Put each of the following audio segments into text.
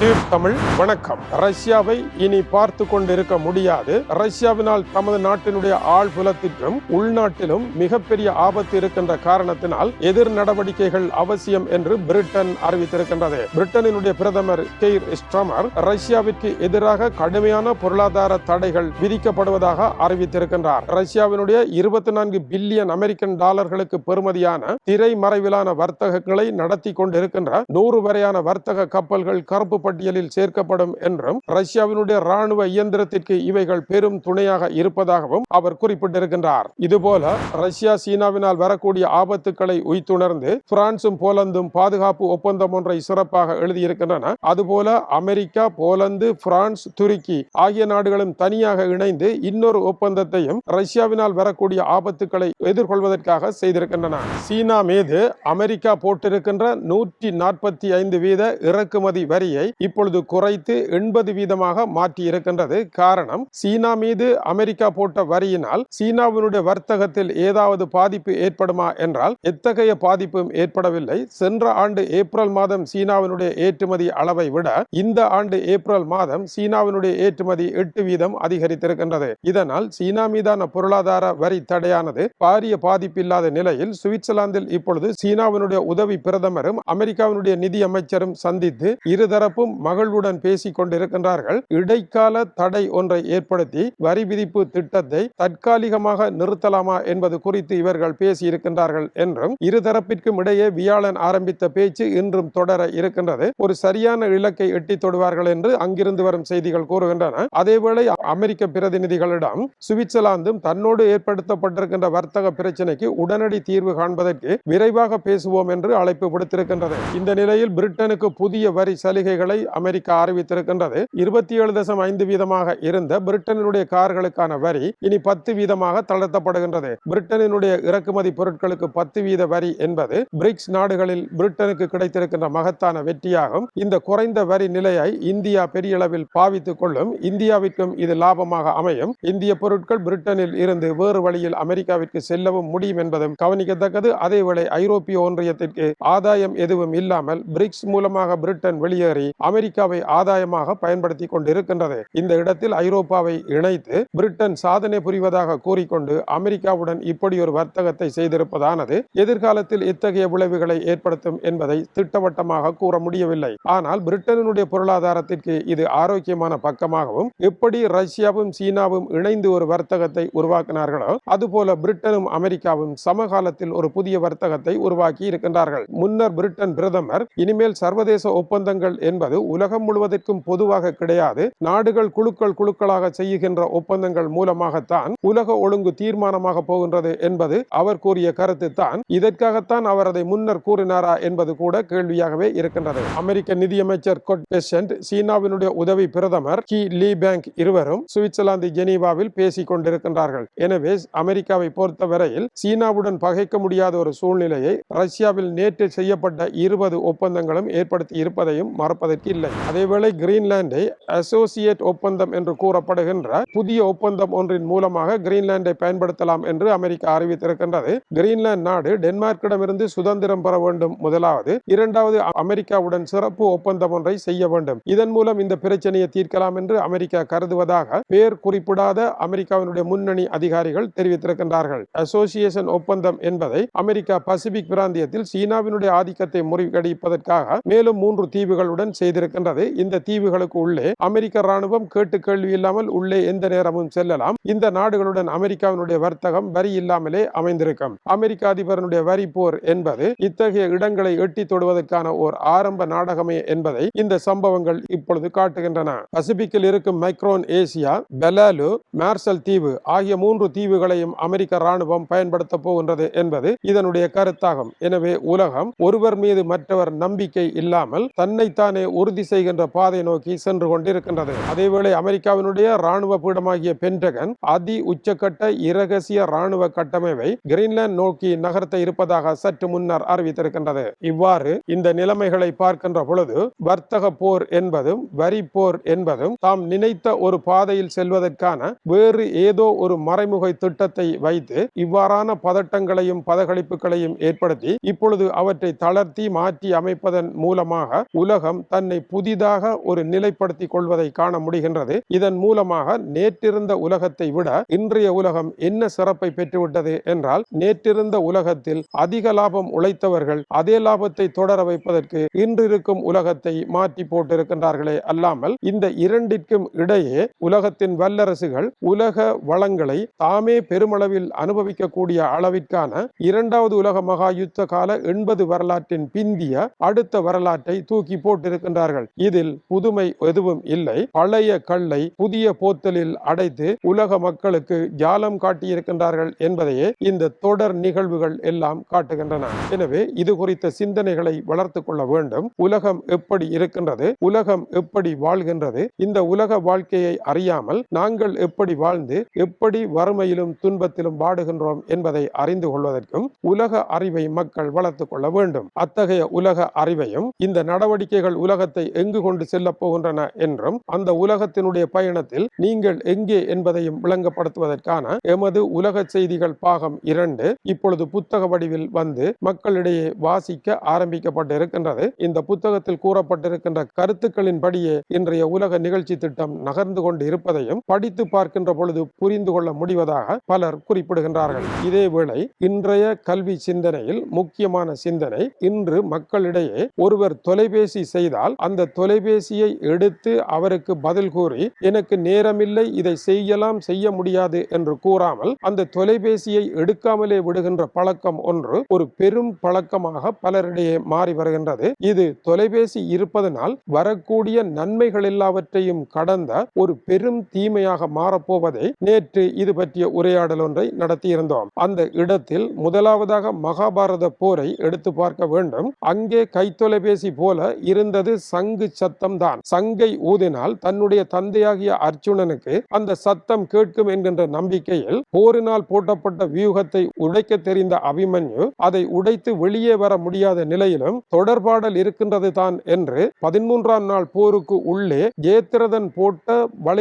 Tube Tamil வணக்கம். ரஷ்யாவை இனி பார்த்து கொண்டிருக்க முடியாது. ரஷ்யாவினால் தமது நாட்டினுடைய ஆழ்புலத்திற்கும் உள்நாட்டிலும் மிகப்பெரிய ஆபத்து இருக்கின்ற காரணத்தினால் எதிர் நடவடிக்கைகள் அவசியம் என்று பிரிட்டன் அறிவித்திருக்கின்றது. பிரிட்டனினுடைய பிரதமர் கெய்ர் ஸ்ட்ரமர் ரஷ்யாவிற்கு எதிராக கடுமையான பொருளாதார தடைகள் விதிக்கப்படுவதாக அறிவித்திருக்கின்றார். ரஷ்யாவினுடைய இருபத்தி நான்கு பில்லியன் அமெரிக்கன் டாலர்களுக்கு பெறுமதியான திரைமறைவிலான வர்த்தகங்களை நடத்தி கொண்டிருக்கின்ற நூறு வரையான வர்த்தக கப்பல்கள் கருப்பு பட்டியலில் சேர்க்கப்படும் என்றும் ரஷ்யாவினுடைய ராணுவ இயந்திரத்திற்கு இவைகள் பெரும் துணையாக இருப்பதாகவும் அவர் குறிப்பிட்டிருக்கின்றார். இதுபோல ரஷ்யா சீனாவினால் வரக்கூடிய ஆபத்துக்களை உய்த்துணர்ந்து பிரான்சும் போலந்தும் பாதுகாப்பு ஒப்பந்தம் ஒன்றை சிறப்பாக எழுதியிருக்கின்றன. அதுபோல அமெரிக்கா போலந்து பிரான்ஸ் துருக்கி ஆகிய நாடுகளும் தனியாக இணைந்து இன்னொரு ஒப்பந்தத்தையும் ரஷ்யாவினால் வரக்கூடிய ஆபத்துக்களை எதிர்கொள்வதற்காக செய்திருக்கின்றன. சீனா மீது அமெரிக்கா போட்டிருக்கின்ற நூற்றி நாற்பத்தி ஐந்து வீத இறக்குமதி வரியை இப்பொழுது குறைத்து எண்பது வீதமாக மாற்றி இருக்கின்றது. காரணம் சீனா மீது அமெரிக்கா போட்ட வரியினால் சீனாவினுடைய வர்த்தகத்தில் ஏதாவது பாதிப்பு ஏற்படுமா என்றால் எத்தகைய பாதிப்பும் ஏற்படவில்லை. சென்ற ஆண்டு ஏப்ரல் மாதம் சீனாவினுடைய ஏற்றுமதி அளவை விட இந்த ஆண்டு ஏப்ரல் மாதம் சீனாவினுடைய ஏற்றுமதி எட்டு வீதம் அதிகரித்திருக்கின்றது. இதனால் சீனா மீதான பொருளாதார வரி தடையானது பாரிய பாதிப்பில்லாத நிலையில் சுவிட்சர்லாந்தில் இப்பொழுது சீனாவினுடைய உதவி பிரதமரும் அமெரிக்காவினுடைய நிதி அமைச்சரும் சந்தித்து இருதரப்பும் மகிழ்வுடன் பேசிக் கொண்டிருக்கின்றார்கள். இடைக்கால தடை ஒன்றை ஏற்படுத்தி வரி விதிப்பு திட்டத்தை தற்காலிகமாக நிறுத்தலாமா என்பது குறித்து இவர்கள் பேசியிருக்கின்றார்கள் என்றும் இருதரப்பிற்கும் இடையே வியாழன் ஆரம்பித்த பேச்சு இன்றும் தொடர இருக்கின்றது. ஒரு சரியான இலக்கை எட்டி தொடுவார்கள் என்று அங்கிருந்து வரும் செய்திகள் கூறுகின்றன. அதேவேளை அமெரிக்க பிரதிநிதிகளிடம் சுவிட்சர்லாந்தும் தன்னோடு ஏற்படுத்தப்பட்டிருக்கின்ற வர்த்தக பிரச்சினைக்கு உடனடி தீர்வு காண்பதற்கு விரைவாக பேசுவோம் என்று அழைப்பு விடுத்திருக்கின்றது. இந்த நிலையில் பிரிட்டனுக்கு புதிய வரி சலுகைகளை அமெரிக்கா அறிவித்திருக்கின்றது. இருபத்தி ஏழு தசம் ஐந்து வீதமாக இருந்த பிரிட்டனினுடைய கார்களுக்கான வரி இனி பத்து வீதமாக தளர்த்தப்படுகின்றது. பிரிட்டனினுடைய இறக்குமதி பொருட்களுக்கு பத்து வீத வரி என்பது பிரிக்ஸ் நாடுகளில் பிரிட்டனுக்கு கிடைத்திருக்கின்ற மகத்தான வெற்றியாகும். இந்த குறைந்த வரி நிலையை இந்தியா பெரிய அளவில் பாவித்துக் கொள்ளும். இந்தியாவிற்கும் இதில் லாபமாக அமையும். இந்திய பொருட்கள் பிரிட்டனில் இருந்து வேறு வழியில் அமெரிக்காவிற்கு செல்லவும் முடியும் என்பதும் கவனிக்கத்தக்கது. அதேவேளை ஐரோப்பிய ஒன்றியத்திற்கு ஆதாயம் எதுவும் இல்லாமல் பிரிக்ஸ் மூலமாக பிரிட்டன் வெளியேறி அமெரிக்காவை ஆதாயமாக பயன்படுத்தி கொண்டிருக்கின்றது. இந்த இடத்தில் ஐரோப்பாவை இணைத்து பிரிட்டன் சாதனை புரிவதாக கூறிக்கொண்டு அமெரிக்காவுடன் இப்படி ஒரு வர்த்தகத்தை செய்திருப்பதானது எதிர்காலத்தில் இத்தகைய விளைவுகளை ஏற்படுத்தும் என்பதை திட்டவட்டமாக கூற முடியவில்லை. ஆனால் பிரிட்டனுடைய பொருளாதாரத்திற்கு இது ஆரோக்கியமான பக்கமாகவும் எப்படி ரஷ்யாவும் சீனாவும் இணைந்து ஒரு வர்த்தகத்தை உருவாக்கினார்களோ அதுபோல பிரிட்டனும் அமெரிக்காவும் சமகாலத்தில் ஒரு புதிய வர்த்தகத்தை உருவாக்கி இருக்கின்றார்கள். முன்னர் பிரிட்டன் பிரதமர் இனிமேல் சர்வதேச ஒப்பந்தங்கள் என்பது உலகம் முழுவதற்கும் பொதுவாக கிடையாது. நாடுகள் குழுக்கள் குழுக்களாக செய்கின்ற ஒப்பந்தங்கள் மூலமாகத்தான் உலக ஒழுங்கு தீர்மானமாக போகின்றது என்பது அவர் கூறிய கருத்து தான் இதற்காகத்தான் அவர் அதை முன்னர் கூறினாரா என்பது கூட கேள்வியாகவே இருக்கின்றது. அமெரிக்க நிதியமைச்சர் கொட் பெசன்ட் சீனாவினுடைய உதவி பிரதமர் கி லீ பேங்க் இருவரும் சுவிட்சர்லாந்து ஜெனீவாவில் பேசிக் கொண்டிருக்கின்றார்கள். எனவே அமெரிக்காவை பொறுத்தவரையில் சீனாவுடன் பகைக்க முடியாத ஒரு சூழ்நிலையை ரஷ்யாவில் நேற்று செய்யப்பட்ட இருபது ஒப்பந்தங்களும் ஏற்படுத்தி இருப்பதையும் மறப்பதற்கு இல்லை. அதேவேளை கிரீன்லாண்டை அசோசியேட் ஒப்பந்தம் என்று கூறப்படுகின்ற புதிய ஒப்பந்தம் ஒன்றின் மூலமாக கிரீன்லாண்டை பயன்படுத்தலாம் என்று அமெரிக்கா அறிவித்திருக்கின்றது. கிரீன்லாந்து நாடு டென்மார்க்கிடமிருந்து சுதந்திரம் பெற வேண்டும். முதலாவது இரண்டாவது அமெரிக்காவுடன் சிறப்பு ஒப்பந்தம் ஒன்றை செய்ய வேண்டும். இதன் மூலம் இந்த பிரச்சனையை தீர்க்கலாம் என்று அமெரிக்கா கருதுவதாக பேர் குறிப்பிடாத அமெரிக்காவினுடைய முன்னணி அதிகாரிகள் தெரிவித்திருக்கின்றார்கள். அசோசியேஷன் ஒப்பந்தம் என்பதை அமெரிக்கா பசிபிக் பிராந்தியத்தில் சீனாவினுடைய ஆதிக்கத்தை முறிகடிப்பதற்காக மேலும் மூன்று தீவுகளுடன் செய்திருக்கின்றது. இந்த தீவுகளுக்கு உள்ளே அமெரிக்க ராணுவம் கேட்டு கேள்வி இல்லாமல் உள்ளே எந்த நேரமும் செல்லலாம். இந்த நாடுகளுடன் அமெரிக்காவினுடைய வர்த்தகம் வரி இல்லாமலே அமைந்திருக்கும். அமெரிக்க அதிபரனுடைய வரி போர் என்பது இத்தகைய இடங்களை எட்டி தொடுவதற்கான ஓர் ஆரம்ப நாடகமே என்பதை இந்த சம்பவங்கள் இப்பொழுது காட்டுகின்றன. பசிபிக்கில் இருக்கும் மைக்ரோன் ஏ இந்தோனேசியா பெலாலு மேர்சல் தீவு ஆகிய மூன்று தீவுகளையும் அமெரிக்க ராணுவம் பயன்படுத்த போகின்றது என்பது இதனுடைய கருத்தாகும். எனவே உலகம் ஒருவர் மீது மற்றவர் நம்பிக்கை இல்லாமல் தன்னைத்தானே உறுதி செய்கின்ற பாதை நோக்கி சென்று கொண்டிருக்கின்றது. அதேவேளை அமெரிக்காவினுடைய ராணுவ பீடமாகிய பென்டகன் அதி உச்சக்கட்ட இரகசிய ராணுவ கட்டமைப்பை கிரீன்லாந்து நோக்கி நகர்த்த இருப்பதாக சற்று முன்னர் அறிவித்திருக்கின்றது. இவ்வாறு இந்த நிலைமைகளை பார்க்கின்ற பொழுது வர்த்தக போர் என்பதும் வரி போர் என்பதும் தாம் நினைத்த ஒரு பாதை பாதையில் செல்வதற்கான வேறு ஏதோ ஒரு மறைமுக திட்டத்தை வைத்து இவ்வாறான பதட்டங்களையும் பதகளிப்புகளையும் ஏற்படுத்தி இப்பொழுது அவற்றை தளர்த்தி மாற்றி அமைப்பதன் மூலமாக உலகம் தன்னை புதிதாக ஒரு நிலைப்படுத்திக் கொள்வதை காண முடிகின்றது. இதன் மூலமாக நேற்றிருந்த உலகத்தை விட இன்றைய உலகம் என்ன சிறப்பை பெற்றுவிட்டது என்றால் நேற்றிருந்த உலகத்தில் அதிக லாபம் உழைத்தவர்கள் அதே லாபத்தை தொடர வைப்பதற்கு இன்றிருக்கும் உலகத்தை மாற்றி போட்டிருக்கின்றார்களே அல்லாமல் இந்த இரண்டிற்கும் இடையே உலகத்தின் வல்லரசுகள் உலக வளங்களை தாமே பெருமளவில் அனுபவிக்கக்கூடிய அளவிற்கான இரண்டாவது உலக மகா யுத்த கால எண்பது வரலாற்றின் பிந்திய அடுத்த வரலாற்றை தூக்கி போட்டிருக்கின்றார்கள். இதில் புதுமை எதுவும் இல்லை. பழைய கல்லை புதிய போத்தலில் அடைத்து உலக மக்களுக்கு ஜாலம் காட்டியிருக்கின்றார்கள் என்பதையே இந்த தொடர் நிகழ்வுகள் எல்லாம் காட்டுகின்றன. எனவே இது குறித்த சிந்தனைகளை வளர்த்து கொள்ள வேண்டும். உலகம் எப்படி இருக்கின்றது? உலகம் எப்படி வாழ்கின்றது? இந்த உலக வாழ்க்கையை அறியாமல் நாங்கள் எப்படி வாழ்ந்து எப்படி வறுமையிலும் துன்பத்திலும் வாடுகின்றோம் என்பதை அறிந்து கொள்வதற்கும் உலக அறிவை மக்கள் வளர்த்துக் கொள்ள வேண்டும். அத்தகைய உலக அறிவையும் இந்த நடவடிக்கைகள் உலகத்தை எங்கு கொண்டு செல்லப் போகின்றன என்றும் அந்த உலகத்தினுடைய பயணத்தில் நீங்கள் எங்கே என்பதையும் விளங்கப்படுத்துவதற்கான எமது உலக செய்திகள் பாகம் இரண்டு இப்பொழுது புத்தக வடிவில் வந்து மக்களிடையே வாசிக்க ஆரம்பிக்கப்பட்டிருக்கின்றது. இந்த புத்தகத்தில் கூறப்பட்டிருக்கின்ற கருத்துக்களின்படியே இன்றைய உலக நிகழ்ச்சி திட்டம் நகர்ந்து கொண்டு இருப்பதையும் படித்து பார்க்கின்ற பொழுது புரிந்து கொள்ள முடிவதாக பலர் குறிப்பிடுகின்றார்கள். இதேவேளை இன்றைய கல்வி சிந்தனையில் முக்கியமான சிந்தனை இன்று மக்களிடையே ஒருவர் தொலைபேசி செய்தால் அந்த தொலைபேசியை எடுத்து அவருக்கு பதில் கூறி எனக்கு நேரமில்லை இதை செய்யலாம் செய்ய முடியாது என்று கூறாமல் அந்த தொலைபேசியை எடுக்காமலே விடுகின்ற பழக்கம் ஒன்று ஒரு பெரும் பழக்கமாக பலரிடையே மாறி வருகின்றது. இது தொலைபேசி இருப்பதனால் வரக்கூடிய நன்மைகள் எல்லாவற்றையும் கடந்த ஒரு பெரும் தீமையாக மாறப்போவதை நேற்று இது பற்றிய உரையாடல் ஒன்றை நடத்தியிருந்தோம். அந்த இடத்தில் முதலாவதாக மகாபாரத போரை எடுத்து பார்க்க வேண்டும். அங்கே கைத்தொலைபேசி போல இருந்தது சங்கு சத்தம் தான் சங்கை ஊதினால் தன்னுடைய தந்தையாகிய அர்ஜுனனுக்கு அந்த சத்தம் கேட்கும் என்கின்ற நம்பிக்கையில் போரினால் போட்டப்பட்ட வியூகத்தை உடைக்க தெரிந்த அபிமன்யு அதை உடைத்து வெளியே வர முடியாத நிலையிலும் தொடர்பாடல் இருக்கின்றது தான் என்று பதிமூன்றாம் நாள் போருக்கு உள்ளே ஜேத்திரதன் போட்ட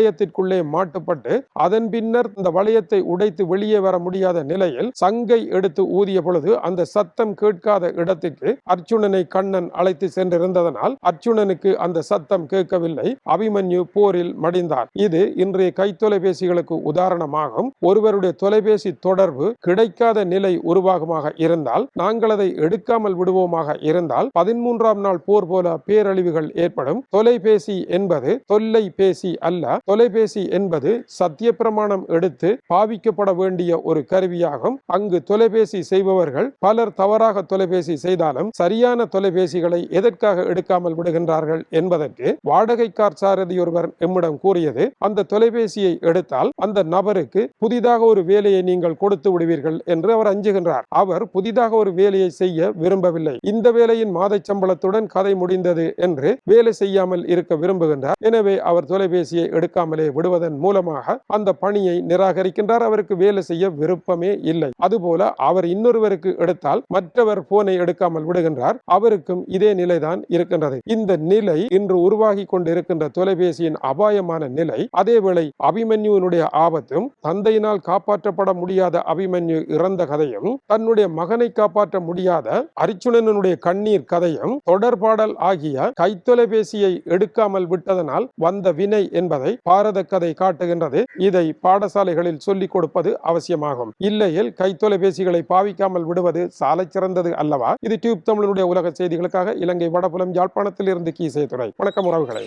வளையத்திற்குள்ளே மாட்டுப்பட்டு அதன் பின்னர் இந்த வளையத்தை உடைத்து வெளியே வர முடியாத நிலையில் சங்கை எடுத்து ஊதிய பொழுது அந்த சத்தம் கேட்காத இடத்திற்கு அர்ஜுனனை கண்ணன் அழைத்து சென்றிருந்ததனால் அர்ஜுனனுக்கு அந்த சத்தம் கேட்கவில்லை. அபிமன்யு போரில் மடிந்தார். இது இன்றைய கைத்தொலைபேசிகளுக்கு உதாரணமாகும். ஒருவருடைய தொலைபேசி தொடர்பு கிடைக்காத நிலை உருவாகமாக இருந்தால் நாங்கள் அதை எடுக்காமல் விடுவோமாக இருந்தால் பதிமூன்றாம் நாள் போர் போல பேரழிவுகள் ஏற்படும். தொலைபேசி என்பது தொல்லை பேசி அல்ல தொலைபேசி என்பது சத்திய பிரமாணம் எடுத்து பாவிக்கப்பட வேண்டிய ஒரு கருவியாகும். அங்கு தொலைபேசி செய்பவர்கள் பலர் தவறாக தொலைபேசி செய்தாலும் சரியான தொலைபேசிகளை எதற்காக எடுக்காமல் விடுகின்றார்கள் என்பதற்கு வாடகைக்கார் சாரதி ஒருவர் எம்மிடம் கூறியது அந்த தொலைபேசியை எடுத்தால் அந்த நபருக்கு புதிதாக ஒரு வேலையை நீங்கள் கொடுத்து விடுவீர்கள் என்று அவர் அஞ்சுகின்றார். அவர் புதிதாக ஒரு வேலையை செய்ய விரும்பவில்லை. இந்த வேலையின் மாத சம்பளத்துடன் கதை முடிந்தது என்று வேலை செய்யாமல் இருக்க விரும்புகின்றார். எனவே அவர் தொலைபேசியை எடுக்க எடுக்காமலே விடுவதன் மூலமாக அந்த பணியை நிராகரிக்கின்றார். அவருக்கு வேலை செய்ய விருப்பமே இல்லை. அதுபோல அவர் இன்னொருவருக்கு எடுத்தால் மற்றவர் போனை எடுக்காமல் விடுகின்றார். அவருக்கும் இதே நிலைதான் இருக்கின்றது. இந்த நிலை இன்று உருவாகி கொண்டிருக்கின்ற தொலைபேசியின் அபாயமான நிலை அதேவேளை அபிமன்யுனுடைய ஆபத்தும் தந்தையினால் காப்பாற்றப்பட முடியாத அபிமன்யு இறந்த கதையும் தன்னுடைய மகனை காப்பாற்ற முடியாத அரிச்சுனனுடைய கண்ணீர் கதையும் தொடர்பாடல் ஆகிய கைத்தொலைபேசியை எடுக்காமல் விட்டதனால் வந்த வினை என்பதை பாரத கதை காட்டுகின்றது. இதை பாடசாலைகளில் சொல்லிக் கொடுப்பது அவசியமாகும். இல்லையில் கைத்தொலைபேசிகளை பாவிக்காமல் விடுவது சாலை சிறந்தது அல்லவா? இது டியூப் தமிழனுடைய உலக செய்திகளுக்காக இலங்கை வடபுலம் யாழ்ப்பாணத்தில் இருந்து கீசை துறை வணக்கம் உறவுகளை.